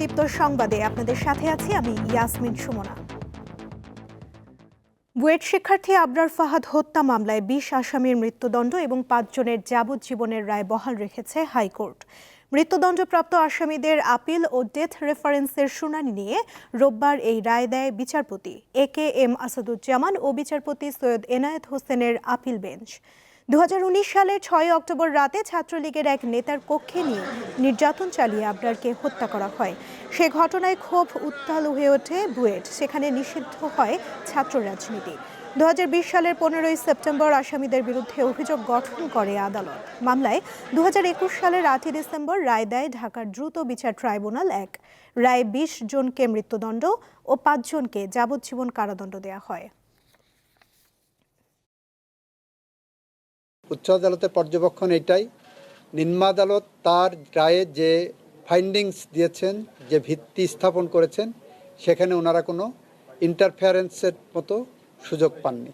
আলোদীপ্ত সংবাদে আপনাদের সাথে আছি আমি ইয়াসমিন সুমনা। বুয়েট শিক্ষার্থী আবরার ফাহাদ হত্যা মামলায় বিশ আসামির মৃত্যুদণ্ড এবং পাঁচজনের যাবজ্জীবনের রায় বহাল রেখেছে হাইকোর্ট। মৃত্যুদণ্ডপ্রাপ্ত আসামিদের আপিল ও ডেথ রেফারেন্সের শুনানি নিয়ে রোববার এই রায় দেয় বিচারপতি, এ কে এম আসাদুজ্জামান ও বিচারপতি সৈয়দ এনায়েত হোসেনের আপিল বেঞ্চ। দু হাজার উনিশ সালের ছয় অক্টোবর রাতে ছাত্রলীগের এক নেতার কক্ষে নিয়ে নির্যাতন চালিয়ে আবরারকে হত্যা করা হয়। সে ঘটনায় ক্ষোভ উত্তাল হয়ে ওঠে বুয়েট। সেখানে নিষিদ্ধ হয় ছাত্র রাজনীতি। দুহাজার বিশ সালের পনেরোই সেপ্টেম্বর আসামিদের বিরুদ্ধে অভিযোগ গঠন করে আদালত। মামলায় দু হাজার একুশ সালের আটই ডিসেম্বর রায় দেয় ঢাকার দ্রুত বিচার ট্রাইব্যুনাল এক। রায় বিশ জনকে মৃত্যুদণ্ড ও পাঁচজনকে যাবজ্জীবন কারাদণ্ড দেওয়া হয়। উচ্চ আদালতের পর্যবেক্ষণ এটাই নিম্ন আদালত তার রায়ে যে ফাইন্ডিংস দিয়েছেন, যে ভিত্তি স্থাপন করেছেন, সেখানে ওনারা কোনো ইন্টারফেয়ারেন্সের মতো সুযোগ পাননি।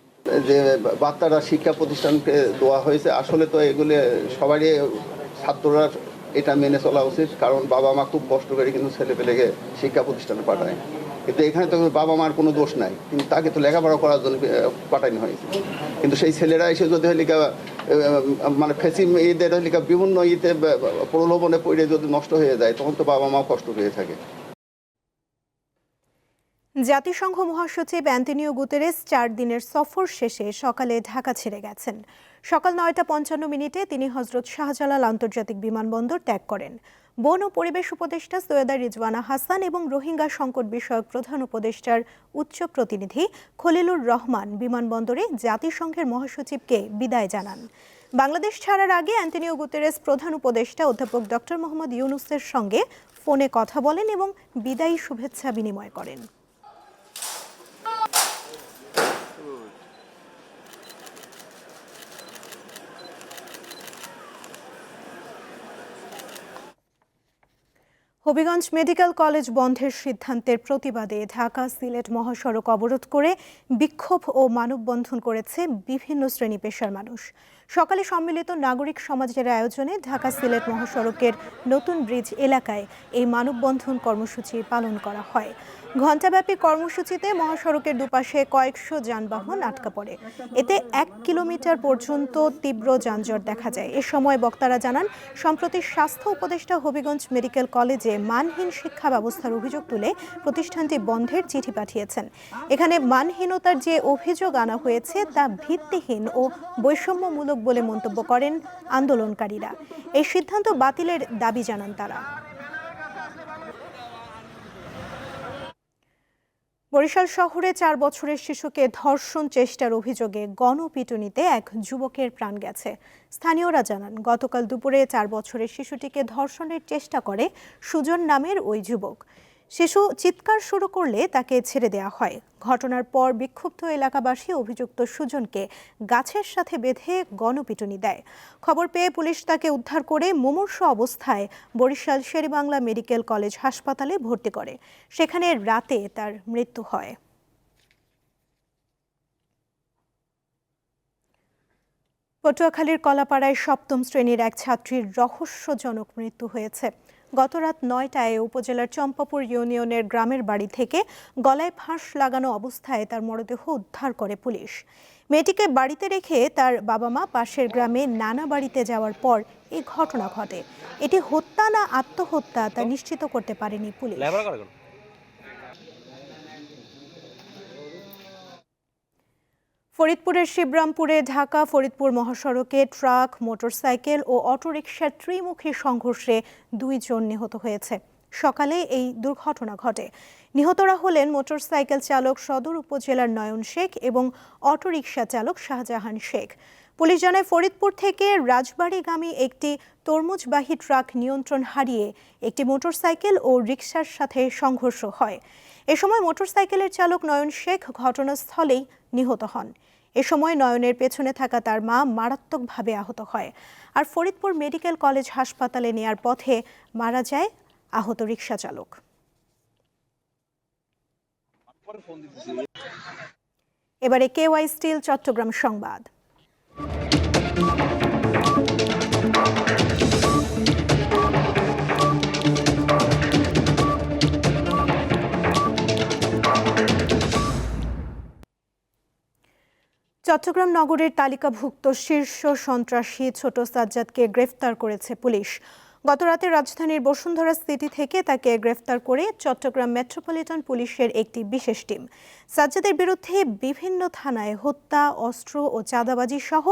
যে বার্তাটা শিক্ষা প্রতিষ্ঠানকে দেওয়া হয়েছে, আসলে তো এগুলি সবারই ছাত্ররা এটা মেনে চলা উচিত, কারণ বাবা মা খুব কষ্ট করে কিন্তু ছেলে পেলেকে শিক্ষা প্রতিষ্ঠানে পাঠায়। কিন্তু এখানে তো বাবা মার কোনো দোষ নাই, কিন্তু তাকে তো লেখাপড়া করার জন্য পাঠানো হয়েছে। কিন্তু সেই ছেলেরা এসে যদি হলিকা মানে ফেসিম ঈদের হলিকা বিভিন্ন ঈদে প্রলোভনে পড়ে যদি নষ্ট হয়ে যায়, তখন তো বাবা মাও কষ্ট পেয়ে থাকে। জাতিসংঘ মহাসচিব অ্যান্টনিও গুতেরেস চার দিনের সফর শেষে সকালে ঢাকা ছেড়ে গেছেন। সকাল নয়টা পঞ্চান্ন মিনিটে তিনি হজরত শাহজালাল আন্তর্জাতিক বিমানবন্দর ত্যাগ করেন। বন ও পরিবেশ উপদেষ্টা সৈয়দা রিজওয়ানা হাসান এবং রোহিঙ্গা সংকট বিষয়ক প্রধান উপদেষ্টার উচ্চ প্রতিনিধি খলিলুর রহমান বিমানবন্দরে জাতিসংঘের মহাসচিবকে বিদায় জানান। বাংলাদেশ ছাড়ার আগে অ্যান্টনিও গুতেরেস প্রধান উপদেষ্টা অধ্যাপক ডক্টর মোহাম্মদ ইউনুসের সঙ্গে ফোনে কথা বলেন এবং বিদায়ী শুভেচ্ছা বিনিময় করেন। হবিগঞ্জ মেডিকেল কলেজ বন্ধের সিদ্ধান্তের প্রতিবাদে ঢাকা সিলেট মহাসড়ক অবরোধ করে বিক্ষোভ ও মানববন্ধন করেছে বিভিন্ন শ্রেণি পেশার মানুষ। সকালে সম্মিলিত নাগরিক সমাজের আয়োজনে ঢাকা সিলেট মহাসড়কের নতুন ব্রিজ এলাকায় এই মানববন্ধন কর্মসূচি পালন করা হয়। ঘণ্টাব্যাপী কর্মসূচিতে মহাসড়কের দুপাশে কয়েকশো যানবাহন আটকা পড়ে। এতে এক কিলোমিটার পর্যন্ত তীব্র যানজট দেখা যায়। এ সময় বক্তারা জানান, সম্প্রতি স্বাস্থ্য উপদেষ্টা হবিগঞ্জ মেডিকেল কলেজে মানহীন শিক্ষা ব্যবস্থার অভিযোগ তুলে প্রতিষ্ঠানটি বন্ধের চিঠি পাঠিয়েছেন। এখানে মানহীনতার যে অভিযোগ আনা হয়েছে তা ভিত্তিহীন ও বৈষম্যমূলক বলে মন্তব্য করেন আন্দোলনকারীরা। এই সিদ্ধান্ত বাতিলের দাবি জানান তারা। বরিশাল শহরে চার বছরের শিশুকে ধর্ষণ চেষ্টার অভিযোগে গণপিটুনিতে এক যুবকের প্রাণ গেছে। স্থানীয়রা জানান, গতকাল দুপুরে চার বছরের শিশুটিকে ধর্ষণের চেষ্টা করে সুজন নামের ওই যুবক। শিশু চিৎকার শুরু করলে তাকে ছেড়ে দেওয়া হয়। ঘটনার পর বিক্ষুব্ধ এলাকাবাসী অভিযুক্ত সুজনকে গাছের সাথে বেঁধে গণপিটুনি দেয়। খবর পেয়ে পুলিশ তাকে উদ্ধার করে মুমূর্ষ অবস্থায় বরিশাল শেরেবাংলা মেডিকেল কলেজ হাসপাতালে ভর্তি করে। সেখানে রাতে তার মৃত্যু হয়। পটুয়াখালীর কলাপাড়ায় সপ্তম শ্রেণির এক ছাত্রীর রহস্যজনক মৃত্যু হয়েছে। গতরাত নয়টায় উপজেলার চম্পাপুর ইউনিয়নের গ্রামের বাড়ি থেকে গলায় ফাঁস লাগানো অবস্থায় তার মরদেহ উদ্ধার করে পুলিশ। মেয়েটিকে বাড়িতে রেখে তার বাবা মা পাশের গ্রামে নানা বাড়িতে যাওয়ার পর এই ঘটনা ঘটে। এটি হত্যা না আত্মহত্যা তা নিশ্চিত করতে পারেনি পুলিশ। ফরিদপুরের শিবরামপুরে ঢাকা ফরিদপুর মহাসড়কে ট্রাক, মোটরসাইকেল ও অটোরিকশার ত্রিমুখী সংঘর্ষে দুইজন নিহত হয়েছে। সকালে এই দুর্ঘটনা ঘটে। নিহতরা হলেন মোটরসাইকেল চালক সদর উপজেলার নয়ন শেখ এবং অটোরিকশা চালক শাহজাহান শেখ। পুলিশ জানায়, ফরিদপুর থেকে রাজবাড়িগামী একটি তরমুজবাহী ট্রাক নিয়ন্ত্রণ হারিয়ে একটি মোটরসাইকেল ও রিকশার সাথে সংঘর্ষ হয়। এ সময় মোটরসাইকেলের চালক নয়ন শেখ ঘটনাস্থলেই নিহত হন। এ সময় নয়নের পেছনে থাকা তার মা মারাত্মকভাবে আহত হয়। আর ফরিদপুর মেডিকেল কলেজ হাসপাতালে নেয়ার পথে মারা যায় আহত রিকশা চালক। এবারে কেওয়াই স্টিল, চট্টগ্রাম সংবাদ। চট্টগ্রাম নগরের তালিকাভুক্ত শীর্ষ সন্ত্রাসী ছোট সাজ্জাদকে গ্রেফতার করেছে পুলিশ। গতরাতে রাজধানীর বসুন্ধরা সিটি থেকে তাকে গ্রেফতার করে চট্টগ্রাম মেট্রোপলিটন পুলিশের একটি বিশেষ টিম। সাজ্জাদের বিরুদ্ধে বিভিন্ন থানায় হত্যা, অস্ত্র ও চাঁদাবাজি সহ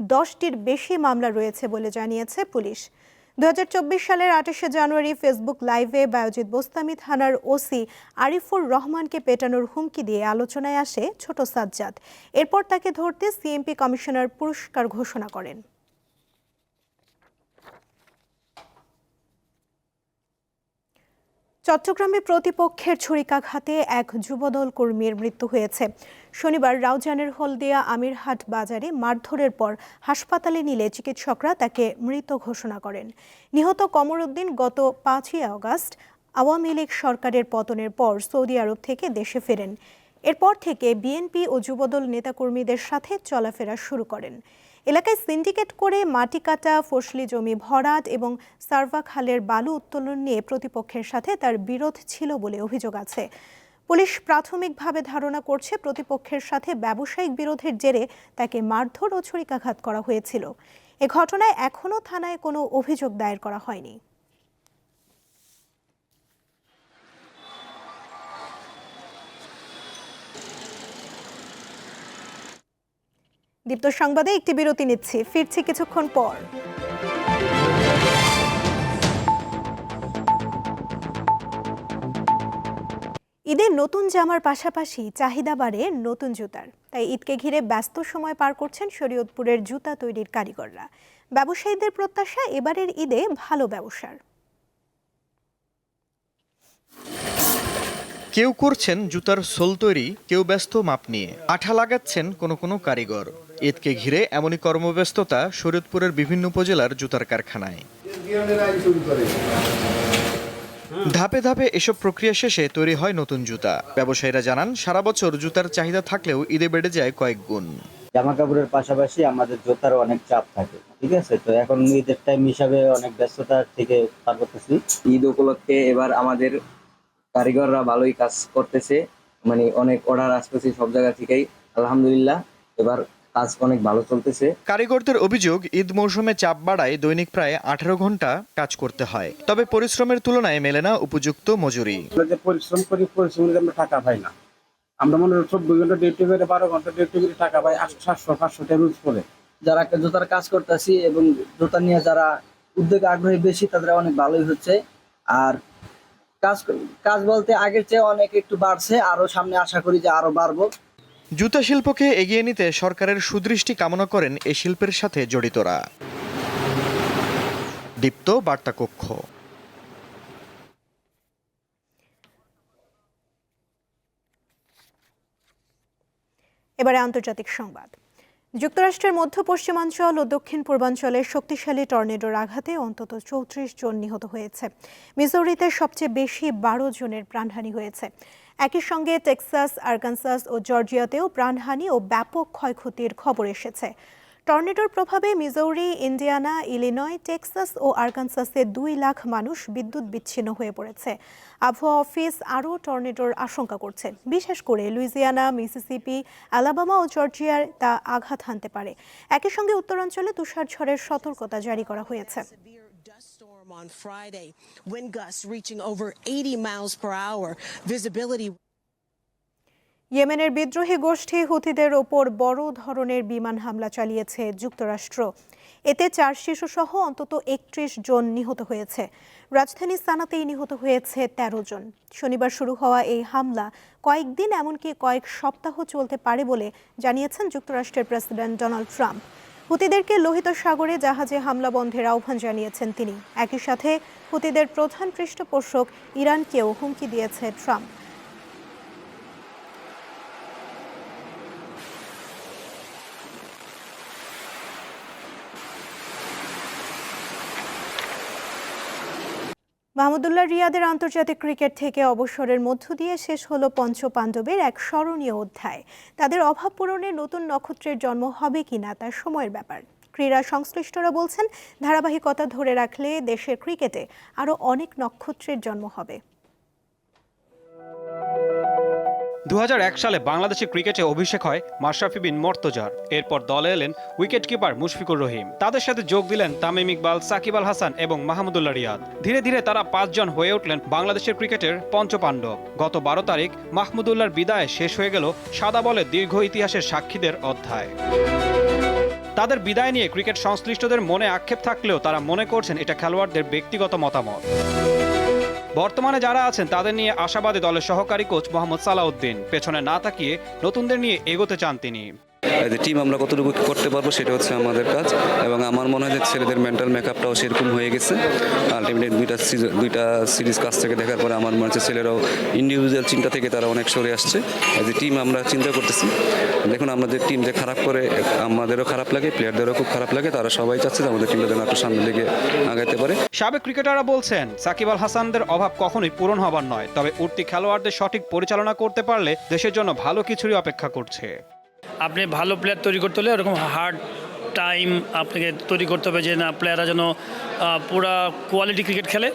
দশটির বেশি মামলা রয়েছে বলে জানিয়েছে পুলিশ। দু হাজার চব্বিশ সালের আঠাশে জানুয়ারি ফেসবুক লাইভে বায়োজিৎ বোস্তামি থানার ওসি আরিফুর রহমানকে পেটানোর হুমকি দিয়ে আলোচনায় আসে ছোট সাজ্জাদ। এরপর তাকে ধরতে সিএমপি কমিশনার পুরস্কার ঘোষণা করেন। চট্টগ্রামে প্রতিপক্ষের ছুরিকাঘাতে এক যুবদল কর্মীর মৃত্যু হয়েছে। শনিবার রাউজানের হলদিয়া আমিরহাট বাজারে মারধরের পর হাসপাতালে নিলে চিকিৎসকরা তাকে মৃত ঘোষণা করেন। নিহত কমরউদ্দিন গত পাঁচই আগস্ট আওয়ামী লীগ সরকারের পতনের পর সৌদি আরব থেকে দেশে ফেরেন। এরপর থেকে বিএনপি ও যুবদল নেতাকর্মীদের সাথে চলাফেরা শুরু করেন। এলাকায় সিন্ডিকেট করে মাটি কাটা, ফসলি জমি ভরাট এবং সার্ভা খালের বালু উত্তোলন নিয়ে প্রতিপক্ষের সাথে তার বিরোধ ছিল বলে অভিযোগ আছে। পুলিশ প্রাথমিকভাবে ধারণা করছে প্রতিপক্ষের সাথে ব্যবসায়িক বিরোধের জেরে তাকে মারধর ও ছুরিকাঘাত করা হয়েছিল। এ ঘটনায় এখনও থানায় কোনো অভিযোগ দায়ের করা হয়নি। দীপ্ত সংবাদে একটি বিরতি নিচ্ছি, ফিরছি কিছুক্ষণ পর। ঈদের নতুন জামার পাশাপাশি চাহিদা বাড়ে নতুন জুতার। তাই ঈদকে ঘিরে ব্যস্ত সময় পার করছেন শরীয়তপুরের জুতা তৈরির কারিগররা। ব্যবসায়ীদের প্রত্যাশা, এবারের ঈদে ভালো ব্যবসার। কেউ করছেন জুতার সোল তৈরি, কেউ ব্যস্ত মাপ নিয়ে। আঠা লাগাচ্ছেন কোনো কোনো কারিগর। ঈদকে ঘিরে এমনই কর্মব্যস্ততা শরীয়তপুরের বিভিন্ন উপজেলার জুতার কারখানায়। ধাপে ধাপে এসব প্রক্রিয়া শেষে তৈরি হয় নতুন জুতা। ব্যবসায়ীরা জানান সারা বছর জুতার চাহিদা থাকলেও ঈদে বেড়ে যায় কয়েক গুণ। জামা কাপড়ের পাশাপাশি আমাদের জোতারও অনেক চাপ থাকে ঠিক আছে? তো এখন ঈদের টাইম হিসাবে অনেক ব্যস্ততা থেকে পার করতেছি। ঈদ উপলক্ষে এবার আমাদের কারিগররা ভালোই কাজ করতেছে মানে অনেক অর্ডার আসতেছে সব জায়গা থেকেই। আলহামদুলিল্লাহ এবার কাজ অনেক ভালো চলতেছে। কারিগরদের অভিযোগ ঈদ মৌসুমে চাপ বাড়ায় দৈনিক প্রায় আঠারো ঘণ্টা কাজ করতে হয়। তবে পরিশ্রমের তুলনায় মেলে না উপযুক্ত মজুরি। যে পরিশ্রম করি পরিশ্রমের আমরা টাকা পাই না। আমরা মনে হয় চব্বিশ ঘণ্টা ডিউটি করে বারো ঘণ্টা ডিউটি করে টাকা পাই আটশো সাতশো পাঁচশো টাকা করে। যারা জুতার কাজ করতেছি এবং জুতা নিয়ে যারা উদ্যোগে আগ্রহী বেশি তাদের অনেক ভালোই হচ্ছে। আর কাজ কাজ বলতে আগের চেয়ে অনেক একটু বাড়ছে। আরও সামনে আশা করি যে আরও বাড়বো। জুতা শিল্পকে এগিয়ে নিতে সরকারের সুদৃষ্টি কামনা করেন এ শিল্পের সাথে জড়িতরা। দীপ্ত বার্তা কক্ষ। এবারে আন্তর্জাতিক সংবাদ। যুক্তরাষ্ট্রের মধ্য পশ্চিমাঞ্চল ও দক্ষিণ পূর্বাঞ্চলে শক্তিশালী টর্নেডোর আঘাতে অন্তত চৌত্রিশ জন নিহত হয়েছে। মিজোরিতে সবচেয়ে বেশি বারো জনের প্রাণহানি হয়েছে। একই সঙ্গে টেক্সাস, আরকানসাস ও জর্জিয়াতেও প্রাণহানি ও ব্যাপক ক্ষয়ক্ষতির খবর এসেছে। টর্নেডোর প্রভাবে মিজৌরি, ইন্ডিয়ানা, ইলিনয়, টেক্সাস ও আরকানসাসে দুই লাখ মানুষ বিদ্যুৎ বিচ্ছিন্ন হয়ে পড়েছে আবহাওয়া অফিস আরও টর্নেডোর আশঙ্কা করছে বিশেষ করে লুইজিয়ানা, মিসিসিপি, আলাবামা ও জর্জিয়ার তা আঘাত হানতে পারে একই সঙ্গে উত্তরাঞ্চলে তুষার ঝড়ের সতর্কতা জারি করা হয়েছে on Friday. Wind gusts reaching over 80 miles per hour. Visibility ইয়েমেনের বিদ্রোহী গোষ্ঠী হুতিদের ওপর বড় ধরনের বিমান হামলা চালিয়েছে যুক্তরাষ্ট্র। এতে চার শিশুসহ অন্তত একত্রিশ জন নিহত হয়েছে। রাজধানী সানাতেই নিহত হয়েছে ১৩ জন। শনিবার শুরু হওয়া এই হামলা কয়েকদিন এমনকি কয়েক সপ্তাহ চলতে পারে বলে জানিয়েছেন যুক্তরাষ্ট্রের প্রেসিডেন্ট ডোনাল্ড ট্রাম্প। হুতিদেরকে লোহিত সাগরে জাহাজে হামলা বন্ধের আহ্বান জানিয়েছেন তিনি। একই সাথে হুতিদের প্রধান পৃষ্ঠপোষক ইরানকেও হুমকি দিয়েছে ট্রাম্প। মাহমুদুল্লাহ রিয়াদের আন্তর্জাতিক ক্রিকেট থেকে অবসরের মধ্য দিয়ে শেষ হল পঞ্চ পাণ্ডবের এক স্মরণীয় অধ্যায়। তাদের অভাব পূরণে নতুন নক্ষত্রের জন্ম হবে কিনা তার সময়ের ব্যাপার। ক্রীড়া সংশ্লিষ্টরা বলছেন, ধারাবাহিকতা ধরে রাখলে দেশের ক্রিকেটে আরও অনেক নক্ষত্রের জন্ম হবে। দু হাজার এক সালে বাংলাদেশের ক্রিকেটে অভিষেক হয় মাশরাফি বিন মর্তজার। এরপর দলে এলেন উইকেট কিপার মুশফিকুর রহিম। তাদের সাথে যোগ দিলেন তামিম ইকবাল, সাকিব আল হাসান এবং মাহমুদুল্লাহ রিয়াদ। ধীরে ধীরে তারা পাঁচজন হয়ে উঠলেন বাংলাদেশের ক্রিকেটের পঞ্চপাণ্ডব। গত বারো তারিখ মাহমুদুল্লাহর বিদায়ে শেষ হয়ে গেল সাদা বলে দীর্ঘ ইতিহাসের সাক্ষীদের অধ্যায়। তাদের বিদায় নিয়ে ক্রিকেট সংশ্লিষ্টদের মনে আক্ষেপ থাকলেও তারা মনে করছেন এটা খেলোয়াড়দের ব্যক্তিগত মতামত। বর্তমানে যারা আছেন, তাদের নিয়ে আশাবাদী দলের সহকারী কোচ মোহাম্মদ সালাউদ্দিন। পেছনে না তাকিয়ে নতুনদের নিয়ে এগোতে চান তিনি। টিম আমরা কতটুকু করতে পারব সেটা হচ্ছে আমাদের কাজ। এবং আমার মনে হয় যে ছেলেদের মেন্টাল মেকআপটাও সেরকম হয়ে গেছে। আলটিমেটলি দুইটা দুইটা সিরিজ কাছ থেকে দেখার পরে আমার মনে হচ্ছে ছেলেরাও ইন্ডিভিজুয়াল চিন্তা থেকে তারা অনেক সরে আসছে। যে টিম আমরা চিন্তা করতেছি, দেখুন আমাদের টিম যে খারাপ করে, আমাদেরও খারাপ লাগে প্লেয়ারদেরও খুব খারাপ লাগে, তারা সবাই চাচ্ছে যে আমাদের টিমটা যেন একটু সামনে দিকে আগাইতে পারে। সাবেক ক্রিকেটাররা বলছেন, সাকিব আল হাসানদের অভাব কখনোই পূরণ হবার নয়, তবে উঠতি খেলোয়াড়দের সঠিক পরিচালনা করতে পারলে দেশের জন্য ভালো কিছুরই অপেক্ষা করছে। আপনি ভালো প্লেয়ার তৈরি করতে হলে ওরকম হার্ড টাইম আপনাকে তৈরি করতে হবে যে না প্লেয়াররা যেন পুরা কোয়ালিটি ক্রিকেট খেলে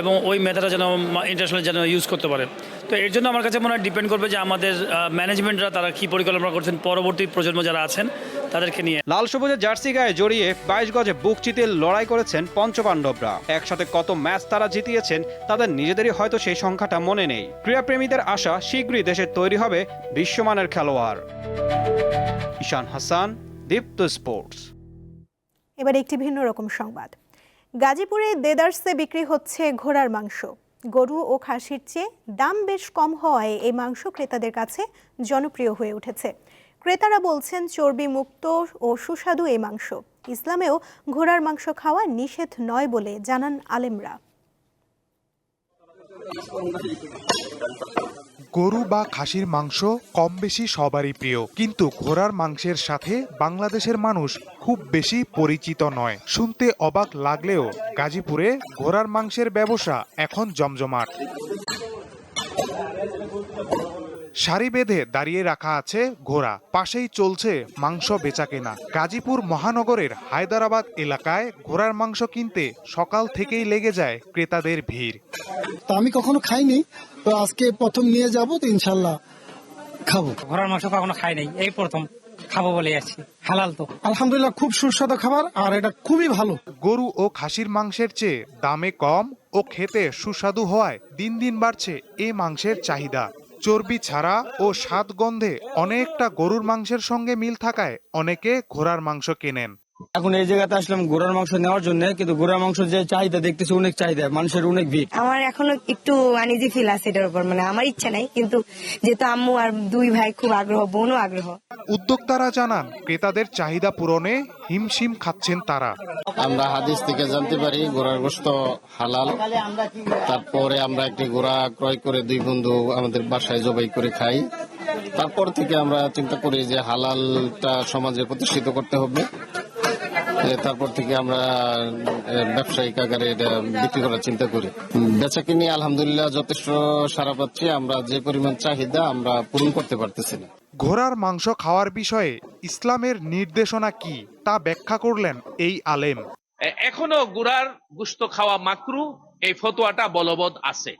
এবং ওই মেধাটা যেন ইন্টারন্যাশনাল যেন ইউজ করতে পারে। তো এর জন্য আমার কাছে মনে হয় ডিপেন্ড করবে যে আমাদের ম্যানেজমেন্টরা তারা কী পরিকল্পনা করছেন পরবর্তী প্রজন্ম যারা আছেন তাদেরকে নিয়ে। লাল সবুজের জার্সি গায়ে জড়িয়ে বাইশ গজে বুক চিতিয়ে লড়াই করেছেন পঞ্চপাণ্ডবরা। একসাথে কত ম্যাচ তারা জিতিয়েছেন তাদের নিজেদেরই হয়তো সেই সংখ্যাটা মনে নেই। ক্রীড়াপ্রেমীদের আশা শীঘ্রই দেশে তৈরি হবে বিশ্বমানের খেলোয়াড়। ঈশান হাসান দীপ্ত স্পোর্টস। এবার একটি ভিন্ন রকম সংবাদ। গাজীপুরে দেদার্সে বিক্রি হচ্ছে ঘোড়ার মাংস। গরু ও খাসির চেয়ে দাম বেশ কম হওয়ায় এই মাংস ক্রেতাদের কাছে জনপ্রিয় হয়ে উঠেছে। ক্রেতারা বলছেন, চর্বি মুক্ত ও সুস্বাদু এই মাংস। ইসলামেও ঘোড়ার মাংস খাওয়া নিষেধ নয় বলে জানান আলেমরা। গরু বা খাসির মাংস কম বেশি সবারই প্রিয়। কিন্তু ঘোড়ার মাংসের সাথে বাংলাদেশের মানুষ খুব বেশি পরিচিত নয়। শুনতে অবাক লাগলেও গাজীপুরে ঘোড়ার মাংসের ব্যবসা এখন জমজমাট। সারি বেঁধে দাঁড়িয়ে রাখা আছে ঘোড়া। পাশেই চলছে মাংস বেচাকেনা। গাজীপুর মহানগরের হায়দরাবাদ এলাকায় ঘোড়ার মাংস কিনতে সকাল থেকেই লেগে যায় ক্রেতাদের ভিড়। তা আমি কখনো খাইনি তো আজকে প্রথম নিয়ে যাব তো ইনশাল্লাহ খাব। ঘোড়ার মাংস কখনো খাই নাই এই প্রথম খাব বলে আছি হালাল তো। আলহামদুলিল্লাহ খুব সুস্বাদু খাবার আর এটা খুবই ভালো। গরু ও খাসির মাংসের চেয়ে দামে কম ও খেতে সুস্বাদু হওয়ায় দিন দিন বাড়ছে এই মাংসের চাহিদা। চর্বি ছাড়া ও স্বাদ গন্ধে অনেকটা গরুর মাংসের সঙ্গে মিল থাকায় অনেকে ঘোড়ার মাংস কেনেন। এখন এই জায়গাতে আসলাম ঘোড়ার মাংস নেওয়ার জন্য কিন্তু ঘোড়ার মাংস যে চাহিদা দেখতেছি অনেক চাহিদা মানুষের অনেক ভিড়। আমার এখনও একটু আনিজি ফিল আছে এটার উপর মানে আমার ইচ্ছা নাই কিন্তু যেহেতু আম্মু আর দুই ভাই খুব আগ্রহ বোনও আগ্রহ। উদ্যোক্তারা জানান ক্রেতাদের চাহিদা পূরণে হিমশিম খাচ্ছেন তারা। আমরা হাদিস থেকে জানতে পারি ঘোড়ার গোস্ত হালাল। তারপরে আমরা একটি ঘোড়া ক্রয় করে দুই বন্ধু আমাদের বাসায় জবাই করে খাই। তারপর থেকে আমরা চিন্তা করি যে হালালটা সমাজে প্রতিষ্ঠিত করতে হবে। তারপর থেকে আমরা ব্যবসায়িক আকারে এটা বিক্রি করার চিন্তা করি। বেচা কিনি আলহামদুলিল্লাহ যথেষ্ট সারা পাচ্ছি আমরা যে পরিমাণ চাহিদা আমরা পূরণ করতে পারতেছি না। ঘোড়ার মাংস খাওয়ার বিষয়ে ইসলামের নির্দেশনা কি তা ব্যাখ্যা করলেন এই আলেম। এখনও গুড়ার গুস্ত খাওয়া মাকরু এই ফতোয়াটা বলবৎ আছে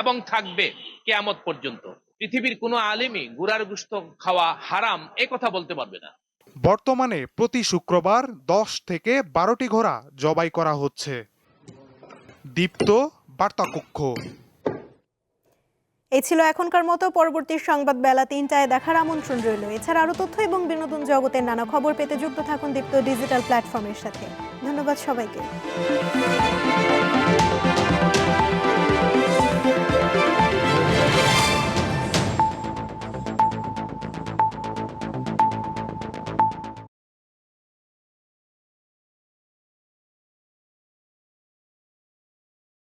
এবং থাকবে কেয়ামত পর্যন্ত। পৃথিবীর কোনো আলেমই গুড়ার গুস্ত খাওয়া হারাম এ কথা বলতে পারবে না। বর্তমানে প্রতি শুক্রবার দশ থেকে বারোটি ঘোড়া জবাই করা হচ্ছে। দীপ্ত বার্তাকক্ষ। এই ছিল এখনকার মতো পরবর্তী সংবাদ বেলা তিনটায়। দেখার আমন্ত্রণ রইল। এছাড়া আরও তথ্য এবং বিনোদন জগতের নানা খবর পেতে যুক্ত থাকুন দীপ্ত ডিজিটাল প্ল্যাটফর্মের সাথে। ধন্যবাদ সবাইকে।